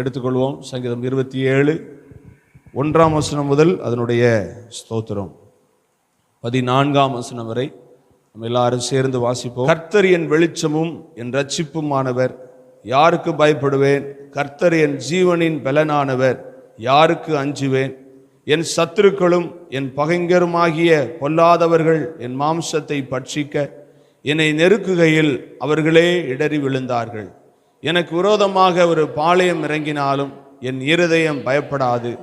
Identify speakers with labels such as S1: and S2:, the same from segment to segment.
S1: எடுத்துக்கொள்வோம் சங்கீதம் இருபத்தி ஏழு ஒன்றாம் வசனம் முதல் அதனுடைய ஸ்தோத்திரம். பதினான்காம் வசனம் வரை நம்ம எல்லாரும் சேர்ந்து வாசிப்போம். கர்த்தர் என் வெளிச்சமும் என் ரட்சிப்புமானவர் யாருக்கு பயப்படுவேன்? கர்த்தர் என் ஜீவனின் பலனானவர். யாருக்கு அஞ்சுவேன்? என் சத்துருக்களும் என் பகைஞருமாகிய பொல்லாதவர்கள் என் மாம்சத்தை பட்சிக்க என்னை நெருக்குகையில் அவர்களே இடறி விழுந்தார்கள். எனக்கு விரோதமாக ஒரு பாளையம் இறங்கினாலும் என் இருதயம் பயப்படாது.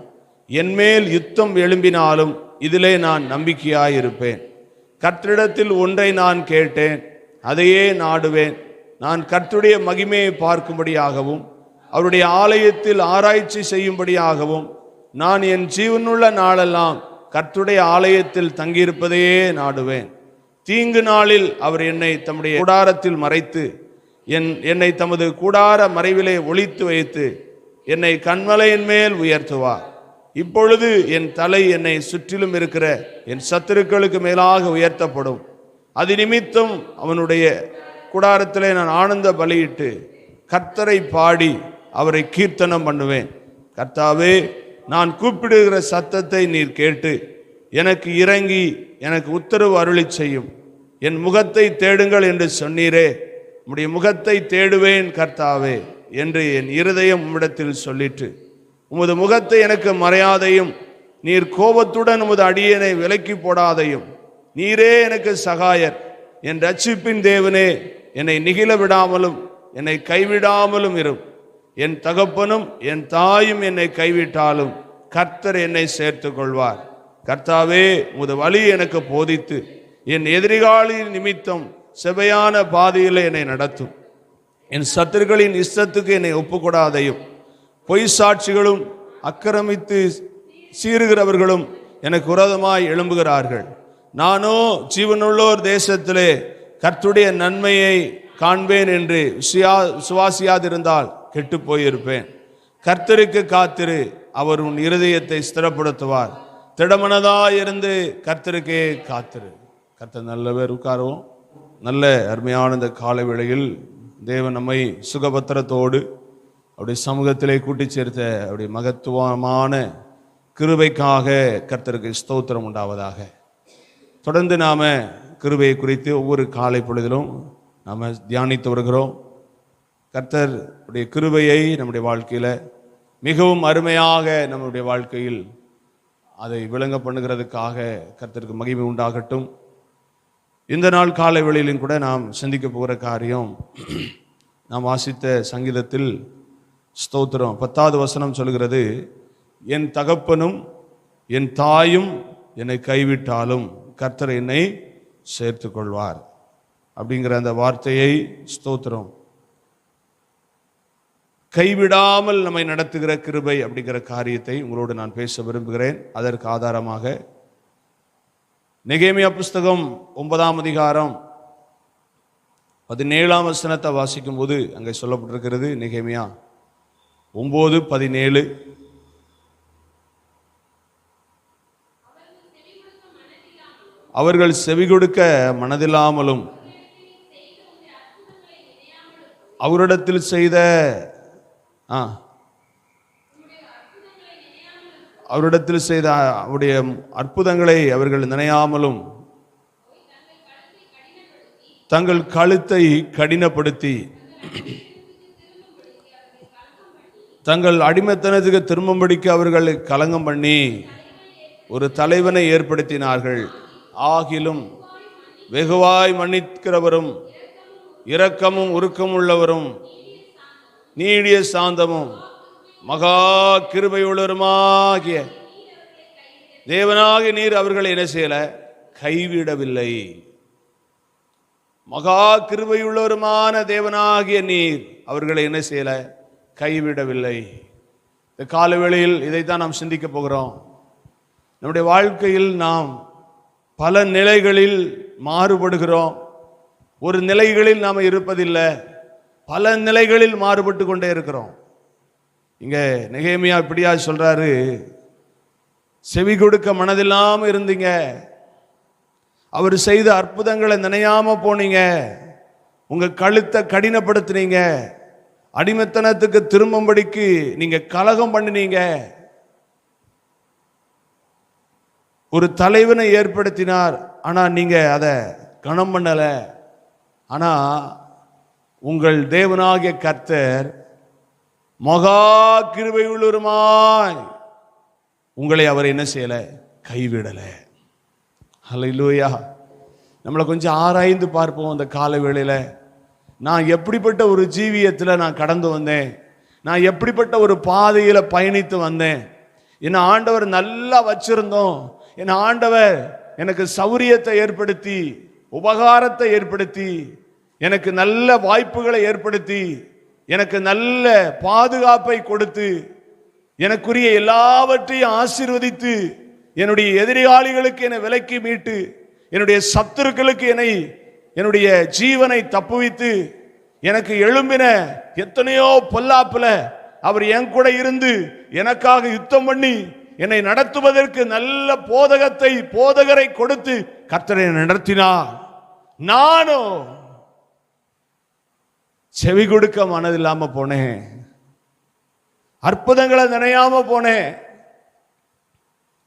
S1: என்மேல் யுத்தம் எழும்பினாலும் இதிலே நான் நம்பிக்கையாயிருப்பேன். கர்த்தரிடத்தில் ஒன்றை நான் கேட்டேன் அதையே நாடுவேன். நான் கர்த்துடைய மகிமையை பார்க்கும்படியாகவும் அவருடைய ஆலயத்தில் ஆராய்ச்சி செய்யும்படியாகவும் நான் என் ஜீவனுள்ள நாளெல்லாம் கர்த்துடைய ஆலயத்தில் தங்கியிருப்பதையே நாடுவேன். தீங்கு நாளில் அவர் என்னை தம்முடைய கூடாரத்தில் மறைத்து என் என்னை தமது கூடார மறைவிலே ஒளித்து வைத்து என்னை கண்மலையின் மேல் உயர்த்துவார். இப்பொழுது என் தலை என்னை சுற்றிலும் இருக்கிற என் சத்துருக்களுக்கு மேலாக உயர்த்தப்படும். அது நிமித்தம் அவனுடைய கூடாரத்திலே நான் ஆனந்த பலியிட்டு கர்த்தரை பாடி அவரை கீர்த்தனம் பண்ணுவேன். கர்த்தாவே நான் கூப்பிடுகிற சத்தத்தை நீர் கேட்டு எனக்கு இறங்கி எனக்கு உத்தரவு அருளி செய்யும். என் முகத்தை தேடுங்கள் என்று சொன்னீரே. உம்முடைய முகத்தை தேடுவேன் கர்த்தாவே என்று என் இருதயம் உம்மிடத்தில் சொல்லிற்று. உமது முகத்தை எனக்கு மறையாதையும் நீர் கோபத்துடன் உமது அடியனை விலக்கி போடாதையும். நீரே எனக்கு சகாயர். என் ரட்சிப்பின் தேவனே என்னை நிகழ விடாமலும் என்னை கைவிடாமலும் இரும் என் தகப்பனும் என் தாயும் என்னை கைவிட்டாலும் கர்த்தர் என்னை சேர்த்து கொள்வார் கர்த்தாவே உமது வழி எனக்கு போதித்து என் எதிரிகாலின் நிமித்தம் செவையான பாதையில் என்னை நடத்தும். என் சத்துருக்களின் இஷ்டத்துக்கு என்னை ஒப்புக்கூடாதையும். பொய் சாட்சிகளும் அக்கிரமித்து சீறுகிறவர்களும் எனக்கு விரோதமாய் எழும்புகிறார்கள். நானோ ஜீவனுள்ளோர் தேசத்திலே கர்த்துடைய நன்மையை காண்பேன் என்று சுயா சுவாசியாதிருந்தால் கெட்டு போயிருப்பேன். கர்த்தருக்கு காத்திரு அவர் உன் இருதயத்தை ஸ்திரப்படுத்துவார். திடமனதாயிருந்து கர்த்தருக்கே காத்திரு. கர்த்தர் பேர் உட்காருவோம். நல்ல அருமையான இந்த காலை வேளையில் தேவன் நம்மை சுகபத்திரத்தோடு அவருடைய சமூகத்திலே கூட்டி சேர்த்த அவருடைய மகத்துவமான கிருபைக்காக கர்த்தருக்கு ஸ்தோத்திரம் உண்டாவதாக. தொடர்ந்து நாம் கிருபையை குறித்து ஒவ்வொரு காலை பொழுதிலும் நாம் தியானித்து வருகிறோம். கர்த்தர் உடைய கிருபையை நம்முடைய வாழ்க்கையில் மிகவும் அருமையாக நம்முடைய வாழ்க்கையில் அதை விளங்க பண்ணுகிறதுக்காக கர்த்தருக்கு மகிமை உண்டாகட்டும். இந்த நாள் காலை வேளையிலும் கூட நாம் சிந்திக்க போகிற காரியம் நாம் வாசித்த சங்கீதத்தில் ஸ்தோத்திரம். பத்தாவது வசனம் சொல்கிறது என் தகப்பனும் என் தாயும் என்னை கைவிட்டாலும் கர்த்தர் என்னை சேர்த்து கொள்வார் அப்படிங்கிற அந்த வார்த்தையை ஸ்தோத்திரம். கைவிடாமல் நம்மை நடத்துகிற கிருபை அப்படிங்கிற காரியத்தை உங்களோடு நான் பேச விரும்புகிறேன். அதற்கு ஆதாரமாக நெகேமியா புஸ்தகம் ஒன்பதாம் அதிகாரம் பதினேழாம் வசனத்தை வாசிக்கும் போது அங்கே சொல்லப்பட்டிருக்கிறது நெகேமியா ஒன்பது பதினேழு. அவர்கள் செவி கொடுக்க மனதில்லாமலும் அவரிடத்தில் செய்த ஆ அவரிடத்தில் செய்த அவருடைய அற்புதங்களை அவர்கள் நினையாமலும் தங்கள் கழுத்தை கடினப்படுத்தி தங்கள் அடிமைத்தனத்துக்கு திரும்பும்படிக்கு அவர்கள் கலங்கம் பண்ணி ஒரு தலைவனை ஏற்படுத்தினார்கள். ஆகிலும் வெகுவாய் மன்னிக்கிறவரும் இரக்கமும் உருக்கம் உள்ளவரும் நீடிய சாந்தமும் மகா கிருபையுள்ளவருமாகிய தேவனாகிய நீர் அவர்களை என்ன செய்யல? கைவிடவில்லை. மகா கிருபையுள்ளவருமான தேவனாகிய நீர் அவர்களை என்ன செய்யல? கைவிடவில்லை. இந்த காலவேளையில் இதைத்தான் நாம் சிந்திக்க போகிறோம். நம்முடைய வாழ்க்கையில் நாம் பல நிலைகளில் மாறுபடுகிறோம். ஒரு நிலைகளில் நாம் இருப்பதில்லை பல நிலைகளில் மாறுபட்டு கொண்டே இருக்கிறோம். இங்கே நிகேமியா இப்படியா சொல்கிறாரு செவி கொடுக்க மனதில்லாமல் இருந்தீங்க. அவர் செய்த அற்புதங்களை நினையாமல் போனீங்க. உங்கள் கழுத்தை கடினப்படுத்துனீங்க. அடிமைத்தனத்துக்கு திரும்பும்படிக்கு நீங்க கலகம் பண்ணினீங்க. ஒரு தலைவனை ஏற்படுத்தினார் ஆனால் நீங்க அதை கணம் பண்ணல. ஆனா உங்கள் தேவனாகிய கர்த்தர் மகா கிருபை உள்ளுருமாய் உங்களை அவர் என்ன செய்யல? கைவிடல. ஹalleluya. நம்மளை கொஞ்சம் ஆராய்ந்து பார்ப்போம் அந்த கால வேளையில நான் எப்படிப்பட்ட ஒரு ஜீவியத்தில் நான் கடந்து வந்தேன்? நான் எப்படிப்பட்ட ஒரு பாதையில் பயணித்து வந்தேன்? என்னை ஆண்டவர் நல்லா வச்சிருந்தோம். என் ஆண்டவர் எனக்கு சௌரியத்தை ஏற்படுத்தி உபகாரத்தை ஏற்படுத்தி எனக்கு நல்ல வாய்ப்புகளை ஏற்படுத்தி எனக்கு நல்ல பாதுகாப்பை கொடுத்து எனக்குரிய எல்லாவற்றையும் ஆசீர்வதித்து என்னுடைய எதிரிகாளிகளுக்கு என்னை விலக்கி மீட்டு என்னுடைய சத்துருக்களுக்கு என்னை என்னுடைய ஜீவனை தப்புவித்து எனக்கு எழும்பின எத்தனையோ பொல்லாப்புல அவர் என் கூட இருந்து எனக்காக யுத்தம் பண்ணி என்னை நடத்துவதற்கு நல்ல போதகத்தை போதகரை கொடுத்து கர்த்தரை நடத்தினார். நானும் செவி கொடுக்க மனதில்லாம போனேன். அற்புதங்களை நினையாம போனேன்.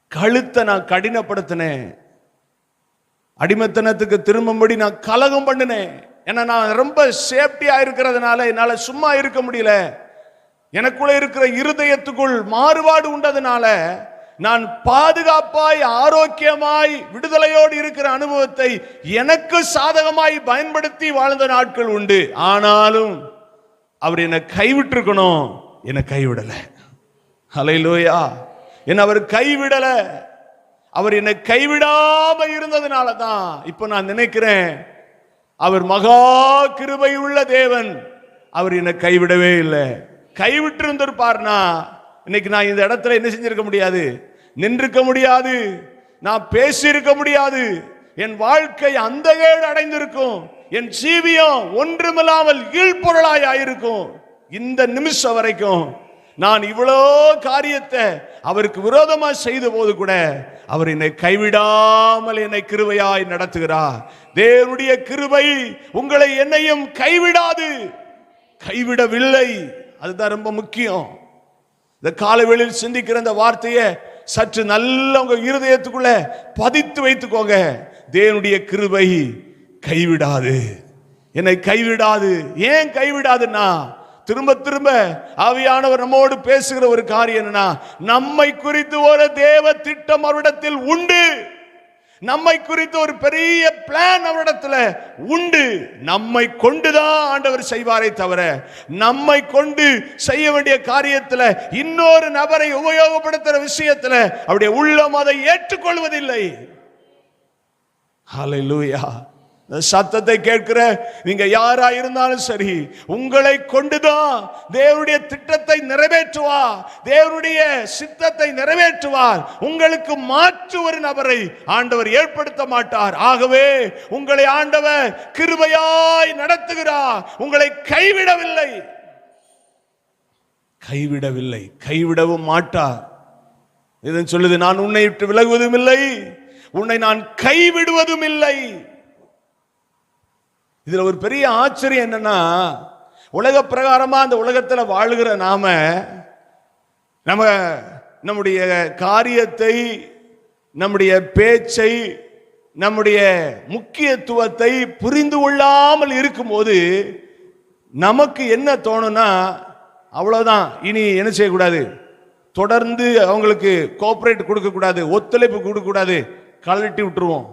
S1: கழுத்தை நான் கடினப்படுத்தினேன். அடிமைத்தனத்துக்கு திரும்பும்படி நான் கலகம் பண்ணினேன். ஏன்னா நான் ரொம்ப சேஃப்டியா இருக்கிறதுனால என்னால சும்மா இருக்க முடியல. எனக்குள்ள இருக்கிற இருதயத்துக்குள் மாறுபாடு உண்டதுனால நான் பாதுகாப்பாய் ஆரோக்கியமாய் விடுதலையோடு இருக்கிற அனுபவத்தை எனக்கு சாதகமாய் பயன்படுத்தி வாழ்ந்த நாட்கள் உண்டு. ஆனாலும் அவர் என்னை கைவிட்டிருக்கணும். என்னை கைவிடலை. அலையிலோயா என்ன அவர் கைவிடலை. அவர் என்னை கைவிடாம இருந்ததுனால தான் இப்போ நான் நினைக்கிறேன் அவர் மகா கிருபை உள்ள தேவன். அவர் என்னை கைவிடவே இல்லை. கைவிட்டு இருந்திருப்பார்னா இன்னைக்கு நான் இந்த இடத்துல என்ன செஞ்சிருக்க முடியாது? நின்றுக்க முடியாது. நான் பேசியிருக்க முடியாது. என் வாழ்க்கை அந்த கேடு அடைந்திருக்கும். என் ஜீவியம் ஒன்றுமில்லாமல் ஈழ்பொருளாய் ஆயிருக்கும். இந்த நிமிஷம் வரைக்கும் நான் இவ்வளோ காரியத்தை அவருக்கு விரோதமா செய்த போது கூட அவர் என்னை கைவிடாமல் என்னை கிருவையாய் நடத்துகிறார். தேவனுடைய கிருவை உங்களை என்னையும் கைவிடாது. கைவிடவில்லை. அதுதான் ரொம்ப முக்கியம். இந்த காலவெளியில் சிந்திக்கிற இந்த வார்த்தையை சற்று நல்ல உங்க இருதயத்துக்குள்ள பதித்து வைத்துக்கோங்க. தேவனுடைய கிருவை கைவிடாது. என்னை கைவிடாது. ஏன் கைவிடாதுன்னா திரும்ப திரும்ப ஆவியானவர் நம்மோடு பேசுகிற ஒரு காரியம் என்னன்னா நம்மை குறித்து ஒரு தேவ திட்டம் அவரிடத்தில் உண்டு. நம்மை குறித்து ஒரு பெரிய பிளான் அவரிடத்துல உண்டு. நம்மை கொண்டுதான் ஆண்டவர் செய்வாரே தவிர நம்மை கொண்டு செய்ய வேண்டிய காரியத்துல இன்னொரு நபரை உபயோகப்படுத்துற விஷயத்துல அவருடைய உள்ளம் அதை ஏற்றுக்கொள்வதில்லை. ஹalleluya சத்தத்தை கேட்கிற நீங்க யாரா இருந்தாலும் சரி உங்களை கொண்டுதான் தேவனுடைய திட்டத்தை நிறைவேற்றுவார் தேவனுடைய சித்தத்தை நிறைவேற்றுவார். உங்களுக்கு மாற்று ஒரு நபரை ஆண்டவர் ஏற்படுத்த மாட்டார். ஆகவே உங்களை ஆண்டவர் கிருபையாய் நடத்துகிறார். உங்களை கைவிடவில்லை. கைவிடவில்லை. கைவிடவும் மாட்டார். இதன் சொல்லுது நான் உன்னை விட்டு விலகுவதும் இல்லை உன்னை நான் கைவிடுவதும் இல்லை இதுல ஒரு பெரிய ஆச்சரியம் என்னன்னா உலக பிரகாரமா அந்த உலகத்துல வாழுகிற நாம நம்ம நம்முடைய காரியத்தை நம்முடைய பேச்சை நம்முடைய முக்கியத்துவத்தை புரிந்து கொள்ளாமல் இருக்கும்போது நமக்கு என்ன தோணும்னா அவ்வளோதான் இனி என்ன செய்யக்கூடாது? தொடர்ந்து அவங்களுக்கு கோஆப்ரேட் கொடுக்கக்கூடாது ஒத்துழைப்பு கொடுக்கக்கூடாது கழட்டி விட்டுருவோம்.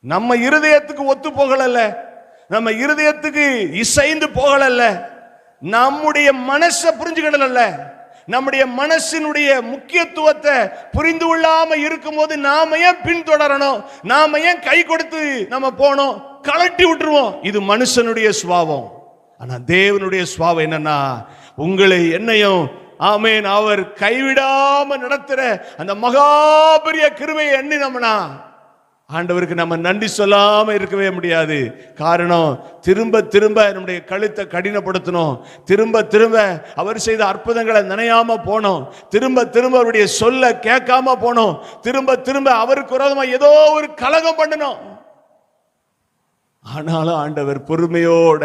S1: நம்ம இருதயத்துக்கு ஒத்து போகலை நம்ம இருதயத்துக்கு இசைந்து போகலல்ல. நம்முடைய மனசை புரிஞ்சுக்கிடல நம்முடைய மனசினுடைய முக்கியத்துவத்தை புரிந்து கொள்ளாம இருக்கும்போது நாம ஏன் பின்தொடரணும்? நாம ஏன் கை கொடுத்து நம்ம போனோம் கலட்டி விட்டுருவோம். இது மனுஷனுடைய சுபாவம். ஆனா தேவனுடைய சுபாவம் என்னன்னா உங்களை என்னையும் ஆமேன் அவர் கைவிடாம நடத்துற அந்த மகாபெரிய கிருமையை எண்ணி நம்மனா ஆண்டவருக்கு நம்ம நன்றி சொல்லாமல் இருக்கவே முடியாது. காரணம் திரும்ப திரும்ப நம்முடைய கழுத்தை கடினப்படுத்தணும். திரும்ப திரும்ப அவர் செய்த அற்புதங்களை நினையாம போனோம் திரும்ப திரும்ப அவருடைய சொல்ல கேட்காம போனோம் திரும்ப திரும்ப அவருக்கு விரோதமா ஏதோ ஒரு கலகம் பண்ணணும். ஆனாலும் ஆண்டவர் பொறுமையோட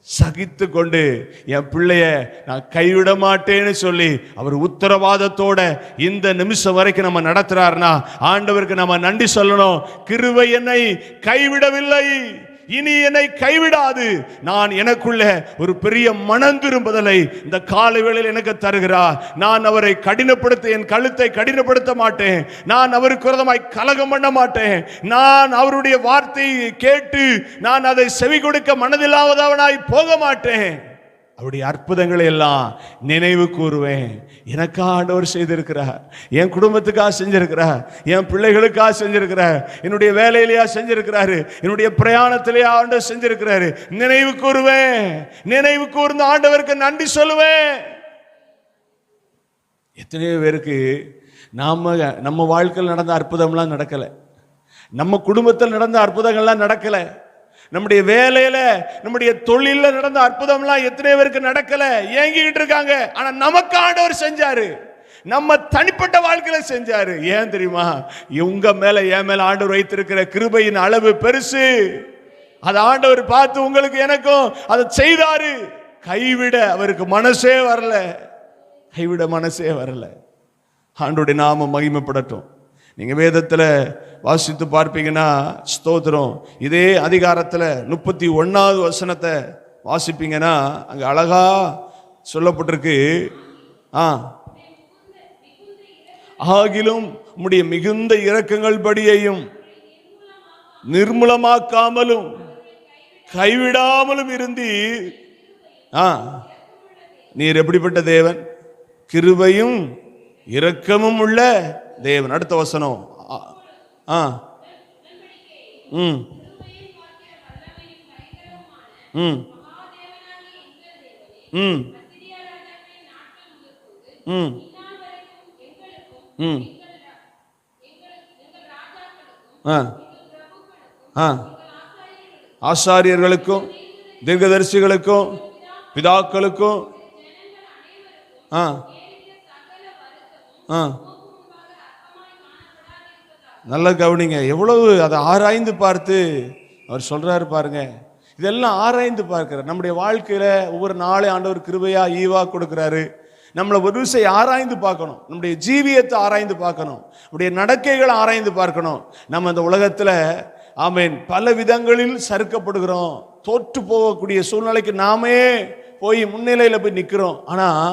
S1: சகித்து கொண்டு என் பிள்ளைய நான் கைவிட மாட்டேன்னு சொல்லி அவர் உத்தரவாதத்தோட இந்த நிமிஷம் வரைக்கும் நம்ம நடத்துறாருனா ஆண்டவருக்கு நம்ம நன்றி சொல்லணும். கிருவை என்னை கைவிடவில்லை. இனி என்னை கைவிடாது. நான் எனக்குள்ள ஒரு பெரிய மனம் திரும்புதலை இந்த காலை வேளையில் எனக்கு தருகிறார். நான் அவரை கடினப்படுத்த என் கழுத்தை கடினப்படுத்த மாட்டேன். நான் அவருக்கு விரோதமாய் கலகம் பண்ண மாட்டேன். நான் அவருடைய வார்த்தையை கேட்டு நான் அதை செவி கொடுக்க மனதில்லாதவனாய் போக மாட்டேன். அவருடைய அற்புதங்களை எல்லாம் நினைவு கூறுவேன். எனக்கா ஆண்டவர் செய்திருக்கிறார். என் குடும்பத்துக்காக செஞ்சிருக்கிறார். என் பிள்ளைகளுக்காக செஞ்சிருக்கிறார். என்னுடைய வேலையிலேயா செஞ்சிருக்கிறாரு. என்னுடைய பிரயாணத்திலேயா ஆண்டவர் செஞ்சிருக்கிறாரு. நினைவு கூறுவேன். நினைவு கூர்ந்து ஆண்டவருக்கு நன்றி சொல்லுவேன். எத்தனையோ பேருக்கு நாம நம்ம வாழ்க்கையில் நடந்த அற்புதம்லாம் நடக்கலை. நம்ம குடும்பத்தில் நடந்த அற்புதங்கள்லாம் நடக்கலை. நம்முடைய வேலையில நம்முடைய தொழில நடந்த அற்புதம்லாம் எத்தனை பேருக்கு நடக்கல ஏங்கிக்கிட்டு இருக்காங்க. ஆனா நமக்கு ஆண்டவர் செஞ்சாரு. நம்ம தனிப்பட்ட வாழ்க்கையில செஞ்சாரு. ஏன் தெரியுமா? உங்க மேல என் மேல ஆண்டவர் வைத்திருக்கிற கிருபையின் அளவு பெருசு. அதை ஆண்டவர் பார்த்து உங்களுக்கு எனக்கும் அதை செய்தாரு. கைவிட அவருக்கு மனசே வரல. கைவிட மனசே வரல. ஆண்டோடைய நாம மகிமைப்படட்டும். நீங்க வேதத்துல வாசித்து பார்ப்பீங்கன்னா ஸ்தோத்திரம். இதே அதிகாரத்துல முப்பத்தி ஒன்னாவது வசனத்தை வாசிப்பீங்கன்னா அங்கே அழகா சொல்லப்பட்டிருக்கு. ஆ. ஆகிலும் உம்முடைய மிகுந்த இரக்கங்கள் படியையும் நிர்மூலமாக்காமலும் கைவிடாமலும் இருந்தி ஆ. நீர் எப்படிப்பட்ட தேவன்? கிருபையும் இரக்கமும் உள்ள தேவன். அடுத்த வசனம். ஆ, ம். ம். ம். ம். ம். ஆ. ஆ. ஆசாரியர்களுக்கும் தீர்க்கதரிசிகளுக்கும் பிதாக்களுக்கும் ஆ. ஆ. நல்லா கவனிங்க. எவ்வளவு அதை ஆராய்ந்து பார்த்து அவர் சொல்கிறாரு பாருங்க. இதெல்லாம் ஆராய்ந்து பார்க்கிறார். நம்முடைய வாழ்க்கையில் ஒவ்வொரு நாளே ஆண்டவர் கிருபையா ஈவா கொடுக்குறாரு. நம்மளை ஒரு விஷயம் ஆராய்ந்து பார்க்கணும். நம்முடைய ஜீவியத்தை ஆராய்ந்து பார்க்கணும். நம்முடைய நடக்கைகளை ஆராய்ந்து பார்க்கணும். நம்ம இந்த உலகத்தில் ஆமீன் பல விதங்களில் சறுக்கப்படுகிறோம். தோற்று போகக்கூடிய சூழ்நிலைக்கு நாமே போய் முன்னிலையில் போய் நிற்கிறோம் ஆனால்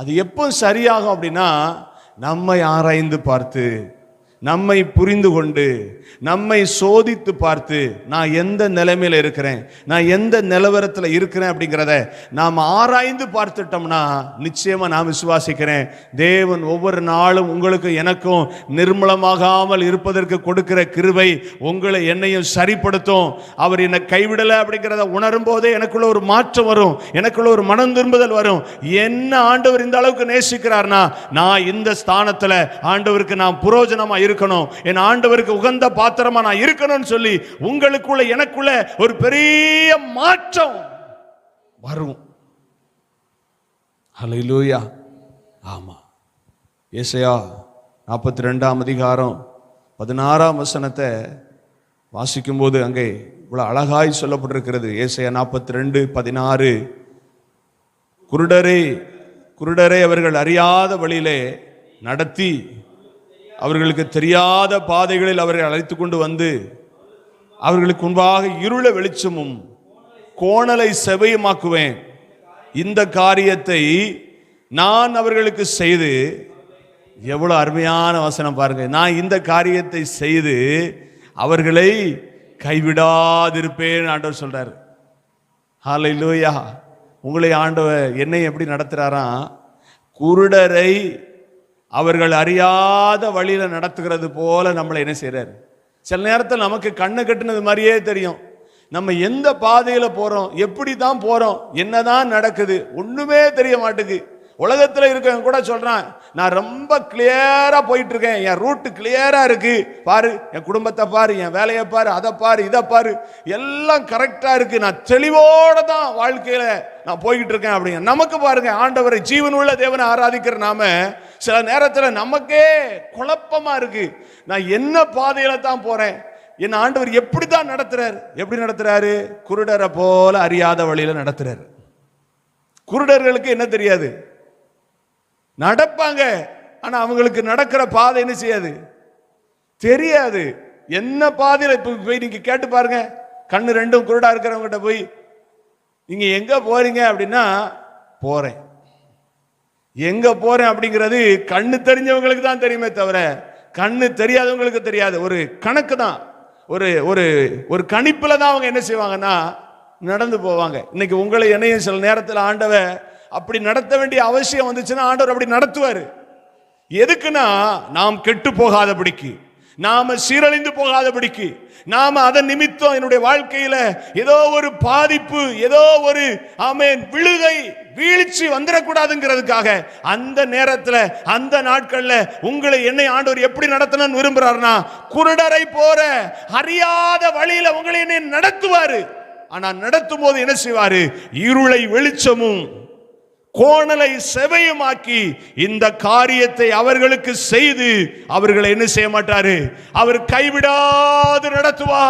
S1: அது எப்போ சரியாகும் அப்படின்னா நம்மை ஆராய்ந்து பார்த்து நம்மை புரிந்து கொண்டு நம்மை சோதித்து பார்த்து நான் எந்த நிலைமையில இருக்கிறேன் நான் எந்த நிலவரத்தில் இருக்கிறேன் அப்படிங்கிறத நாம் ஆராய்ந்து பார்த்துட்டோம்னா நிச்சயமாக நான் விசுவாசிக்கிறேன். தேவன் ஒவ்வொரு நாளும் உங்களுக்கு எனக்கும் நிர்மலமாகாமல் இருப்பதற்கு கொடுக்கிற கிருவை உங்களை என்னையும் சரிப்படுத்தும். அவர் என்னை கைவிடலை அப்படிங்கிறத உணரும் போதே எனக்குள்ள ஒரு மாற்றம் வரும். எனக்குள்ள ஒரு மனம் திரும்புதல் வரும். என்ன ஆண்டவர் இந்த அளவுக்கு நேசிக்கிறார்னா நான் இந்த ஸ்தானத்தில் ஆண்டவருக்கு நான் புரோஜனமாக இருக்கணும். என் ஆண்டவருக்கு உகந்த பாத்திரமா நான் இருக்கணும்னு சொல்லி உங்களுக்குள்ள எனக்குள்ள ஒரு பெரிய மாற்றம் வரும். ஹalleluya. ஆமா. ஏசையா நாற்பத்தி ரெண்டாம் அதிகாரம் பதினாறாம் வசனத்தை வாசிக்கும்போது அங்கே இவ்வளோ அழகாய் சொல்லப்பட்டிருக்கிறது. ஏசையா நாற்பத்தி ரெண்டு பதினாறு. குருடரை குருடரை அவர்கள் அறியாத வழியிலே நடத்தி அவர்களுக்கு தெரியாத பாதைகளில் அவரை அழைத்து கொண்டு வந்து அவர்களுக்கு முன்பாக இருள வெளிச்சமும் கோணலை செவையுமாக்குவேன் இந்த காரியத்தை நான் அவர்களுக்கு செய்து எவ்வளோ அருமையான வசனம் பாருங்க. நான் இந்த காரியத்தை செய்து அவர்களை கைவிடாதிருப்பேன் ஆண்டவர் சொல்றாரு. லூயா உங்களை ஆண்டவர் என்னை எப்படி நடத்துறாராம் குருடரை அவர்கள் அறியாத வழியில் நடத்துகிறது போல நம்மளை என்ன செய்கிறார் சில நேரத்தில் நமக்கு கண்ணு கட்டுனது மாதிரியே தெரியும். நம்ம எந்த பாதையில் போகிறோம் எப்படி தான் போகிறோம் என்ன தான் நடக்குது? ஒன்றுமே தெரிய மாட்டுது. உலகத்தில் இருக்கவங்க கூட சொல்கிறான் நான் ரொம்ப கிளியராக போயிட்டுருக்கேன். என் ரூட்டு கிளியராக இருக்குது பாரு என் குடும்பத்தை பாரு என் வேலையை பாரு அதை பாரு இதை பாரு. எல்லாம் கரெக்டாக இருக்குது நான் தெளிவோட தான் வாழ்க்கையில் நான் போய்கிட்டு இருக்கேன் அப்படிங்க நமக்கு பாருங்க ஆண்டவரை ஜீவன் உள்ள தேவனை ஆராதிக்கிற நாம சில நேரத்தில் நமக்கே குழப்பமாக இருக்குது நான் என்ன பாதையில் தான் போகிறேன் என் ஆண்டவர் எப்படி தான் நடத்துறாரு? எப்படி நடத்துறாரு? குருடரை போல அறியாத வழியில் நடத்துறாரு. குருடர்களுக்கு என்ன தெரியாது? நடப்பாங்க. ஆனால் அவங்களுக்கு நடக்கிற பாதை என்ன செய்யாது? தெரியாது. என்ன பாதையில் இப்போ போய் நீங்கள் கேட்டு பாருங்க. கண்ணு ரெண்டும் குருடா இருக்கிறவங்ககிட்ட போய் நீங்கள் எங்கே போறீங்க? அப்படின்னா போறேன். எங்க போறேன் அப்படிங்கிறது கண்ணு தெரிஞ்சவங்களுக்கு தான் தெரியுமே தவிர கண்ணு தெரியாதவங்களுக்கு தெரியாது. ஒரு கணக்கு தான். ஒரு ஒரு ஒரு கணிப்பில் தான் அவங்க என்ன செய்வாங்கன்னா நடந்து போவாங்க. இன்னைக்கு உங்களை என்னையும் சில நேரத்தில் ஆண்டவ அப்படி நடத்த வேண்டிய அவசியம் வந்துச்சுன்னா ஆண்டவர் அப்படி நடத்துவார். எதுக்குன்னா நாம் கெட்டு போகாதபடிக்கு. நாம சீரழிந்து போகாதபடிக்கு நாம அதன் நிமித்தம் என்னுடைய வாழ்க்கையில ஏதோ ஒரு பாதிப்பு ஏதோ ஒரு ஆமேன் விழுகை வீழ்ச்சி வந்துடக்கூடாதுங்கிறதுக்காக அந்த நேரத்துல அந்த நாட்கள்ல உங்களை என்னை ஆண்டவர் எப்படி நடத்தணும்னு விரும்புறாருனா குருடரை போற அறியாத வழியில உங்களை என்னை நடத்துவாரு. ஆனா நடத்தும் போது என்ன செய்வாரு? இருளை வெளிச்சமும் கோணலை செவையுமாக்கி இந்த காரியத்தை அவர்களுக்கு செய்து அவர்களை என்ன செய்ய மாட்டாரு? அவர் கைவிடாது நடத்துவா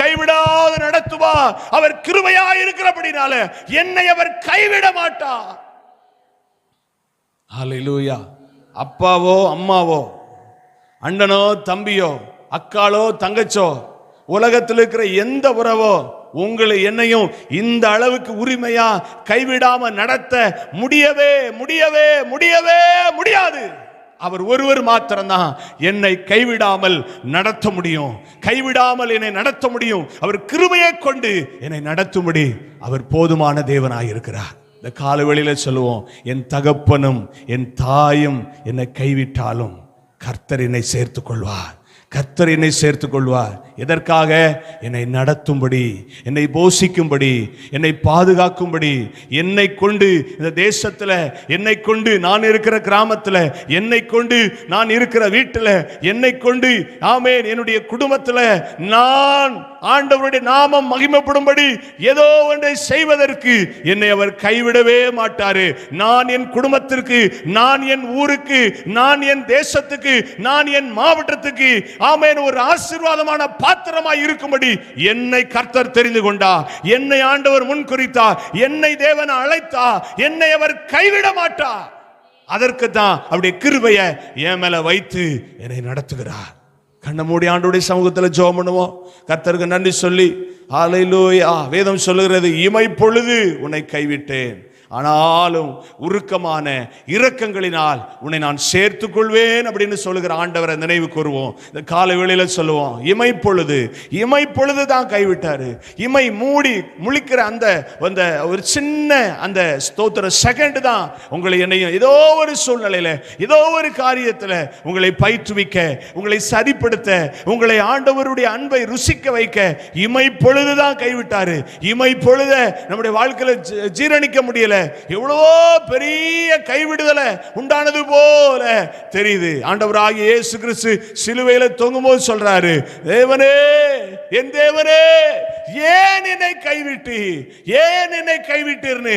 S1: கைவிடாது நடத்துவா. அவர் கிருமையா இருக்கிறபடினால என்னை அவர் கைவிட மாட்டார் ஹalleluya. அப்பாவோ அம்மாவோ அண்ணனோ தம்பியோ அக்காளோ தங்கச்சோ உலகத்தில் இருக்கிற எந்த உறவோ உங்களை என்னையும் இந்த அளவுக்கு உரிமையா கைவிடாம நடத்த முடியவே முடியவே முடியவே முடியாது. அவர் ஒருவர் மாத்திரம்தான் என்னை கைவிடாமல் நடத்த முடியும். கைவிடாமல் என்னை நடத்த முடியும். அவர் கிருமையை கொண்டு என்னை நடத்தும்படி அவர் போதுமான தேவனாக இருக்கிறார். இந்த காலவெளியில சொல்லுவோம் என் தகப்பனும் என் தாயும் என்னை கைவிட்டாலும் கர்த்தர் என்னை சேர்த்துக் கொள்வார். கத்தர் என்னை சேர்த்து கொள்வார் எதற்காக? என்னை நடத்தும்படி என்னை போஷிக்கும்படி என்னை பாதுகாக்கும்படி என்னை கொண்டு இந்த தேசத்தில் என்னை கொண்டு நான் இருக்கிற கிராமத்தில் என்னை கொண்டு நான் இருக்கிற வீட்டில் என்னை கொண்டு ஆமேன் என்னுடைய குடும்பத்தில் நான் ஆண்டவருடைய நாமம் மகிமைப்படும்படி ஏதோ ஒன்றை செய்வதற்கு என்னை அவர் கைவிடவே மாட்டாரு. நான் என் குடும்பத்திற்கு நான் என் ஊருக்கு நான் என் தேசத்துக்கு நான் என் மாவட்டத்துக்கு ஆமேன். ஒரு ஆசீர்வாதமான பாத்திரமாய் இருக்கும்படி என்னை கர்த்தர் தெரிந்து கொண்டா. என்னை ஆண்டவர் முன் குறித்தா. என்னை தேவன் அழைத்தா. என்னை அவர் கைவிட மாட்டா. அதற்கு தான் அவருடைய கிருபைய என் மேல வைத்து என்னை நடத்துகிறார். கண்ண மூடி ஆண்டோடைய சமூகத்தில் ஜோம் பண்ணுவோம். கர்த்தருக்கு நன்றி சொல்லி ஆலையிலூயா வேதம் சொல்லுகிறது இமை பொழுது உன்னை கைவிட்டேன். ஆனாலும் உருக்கமான இரக்கங்களினால் உன்னை நான் சேர்த்து கொள்வேன் அப்படின்னு சொல்லுகிற ஆண்டவரை நினைவு கூறுவோம். இந்த காலை வேளையில சொல்லுவோம் இமை பொழுது இமை பொழுது தான் கைவிட்டாரு. இமை மூடி முழிக்கிற அந்த அந்த ஒரு சின்ன அந்த ஸ்தோத்திர செகண்ட் தான் உங்களை என்னையும் ஏதோ ஒரு சூழ்நிலையில ஏதோ ஒரு காரியத்தில் உங்களை பயிற்றுவிக்க உங்களை சரிப்படுத்த உங்களை ஆண்டவருடைய அன்பை ருசிக்க வைக்க இமை பொழுது தான் கைவிட்டாரு. இமை பொழுத நம்முடைய வாழ்க்கையில ஜீ- ஜீரணிக்க முடியல. எவ்வளவோ பெரிய கைவிடுதலை உண்டானது போல தெரியுது. ஆண்டவராகி இயேசு கிறிஸ்து சிலுவையில தொங்கும்போது சொல்றாரு தேவனே என் தேவனே ஏன் என்னை கைவிட்டு ஏன் என்னை கைவிட்டீர்னு?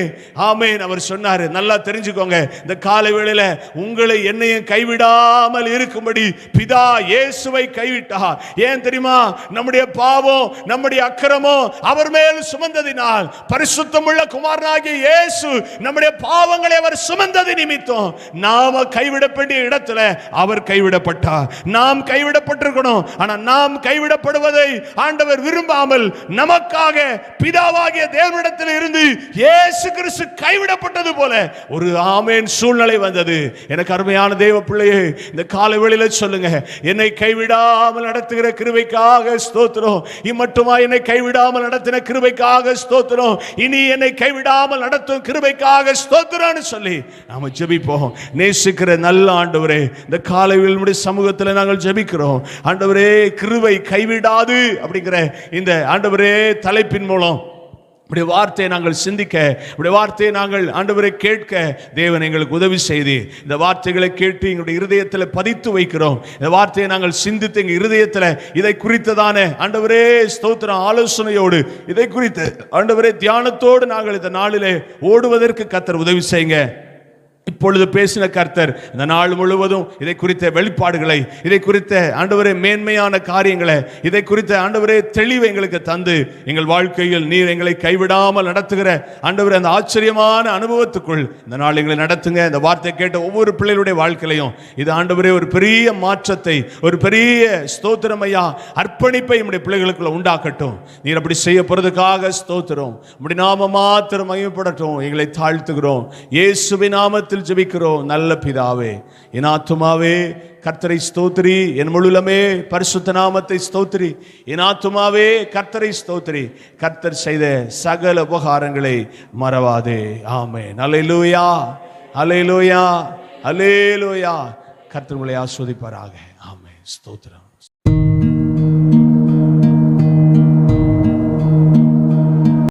S1: ஆமேன். அவர் சொன்னாரு நல்லா தெரிஞ்சுக்கோங்க இந்த காலை வேளையில உங்களை என்னையும் கைவிடாமல் இருக்கும்படி பிதா இயேசுவை கைவிட்டா ஏன் தெரியுமா? நம்முடைய பாவம் நம்முடைய அக்கிரமம் அவர் மேல் சுமந்ததினால் பரிசுத்தமுள்ள குமாரனாகிய இயேசு நம்முடைய பாவங்களை அவர் சுமந்தது நிமித்தம் நாம கைவிடப்பட்ட இடத்துல அவர் கைவிடப்பட்டார் நாம் கைவிடப்பட்டிருக்கணும். ஆனா நாம் கைவிடப்படுவதை ஆண்டவர் விரும்பாமல் நமக்காக பிதாவாகிய தேவனிடத்தில் இருந்து இயேசு கிறிஸ்து கைவிடப்பட்டது போல ஒரு ஆமேன் சூழ்நிலை வந்தது. எனக்கு அருமையான தேவ பிள்ளையே இந்த காலை வேளையில சொல்லுங்க. என்னை கைவிடாமல் நடத்துகிற கிருபைக்காக ஸ்தோத்திரம். இம்மட்டுமா என்னை கைவிடாமல் நடத்தின கிருபைக்காக ஸ்தோத்திரம். இனி என்னை கைவிடாமல் நடத்தும் கிருபைக்காக ஸ்தோத்திரம்னு சொல்லி நாம ஜெபிப்போம். நேசிக்கிற நல்ல ஆண்டவரே இந்த காலையில் நம்முடைய சமூகத்தில் நாங்கள் ஜெபிக்கிறோம். ஆண்டவரே கிருபை கைவிடாது அப்படிங்கிற இந்த ஆண்டவரே தலைப்பின் மூலம் இப்படி வார்த்தையை நாங்கள் சிந்திக்க இப்படி வார்த்தையை நாங்கள் ஆண்டவரை கேட்க தேவன் எங்களுக்கு உதவி செய்து இந்த வார்த்தைகளை கேட்டு எங்களுடைய இருதயத்தில் பதித்து வைக்கிறோம். இந்த வார்த்தையை நாங்கள் சிந்தித்து எங்கள் இருதயத்தில் இதை குறித்ததான ஆண்டவரே ஸ்தோத்திர ஆலோசனையோடு இதை குறித்து ஆண்டவரே தியானத்தோடு நாங்கள் இந்த நாளிலே ஓடுவதற்கு கத்தர் உதவி செய்யுங்க. இப்பொழுது பேசின கர்த்தர் இந்த நாள் முழுவதும் இதை குறித்த வெளிப்பாடுகளை இதை குறித்த ஆண்டவரே மேன்மையான காரியங்களை இதை குறித்த ஆண்டவரே தெளிவை எங்களுக்கு தந்து எங்கள் வாழ்க்கையில் நீர் எங்களை கைவிடாமல் நடத்துகிற ஆண்டவரே அந்த ஆச்சரியமான அனுபவத்துக்குள் இந்த நாள் எங்களை நடத்துங்க. இந்த வார்த்தை கேட்ட ஒவ்வொரு பிள்ளைகளுடைய வாழ்க்கையிலையும் இது ஆண்டவரே ஒரு பெரிய மாற்றத்தை ஒரு பெரிய ஸ்தோத்திரமையா அர்ப்பணிப்பை நம்முடைய பிள்ளைகளுக்குள்ள உண்டாக்கட்டும். நீர் அப்படி செய்ய போறதுக்காக ஸ்தோத்திரம். அப்படி நாம மாத்திரம் மகிமைப்படட்டும். எங்களை தாழ்த்துகிறோம். இயேசுவின் நாமத்தில் ஜெபிக்கிறோம். நல்ல பிதாவே என் ஆத்துமாவே கர்த்தரை ஸ்தோத்திரி. என் முழுலமே பரிசுத்த நாமத்தை ஸ்தோத்திரி. என் ஆத்துமாவே கர்த்தரை ஸ்தோத்திரி. கர்த்தர் செய்த சகல உபகாரங்களை மறவாதே. ஆமே அலையிலூயா அலையிலூயா அலேலூயா கர்த்தர் உங்களை ஆஸ்வதிப்பாராக. ஆமே ஸ்தோத்திரம்.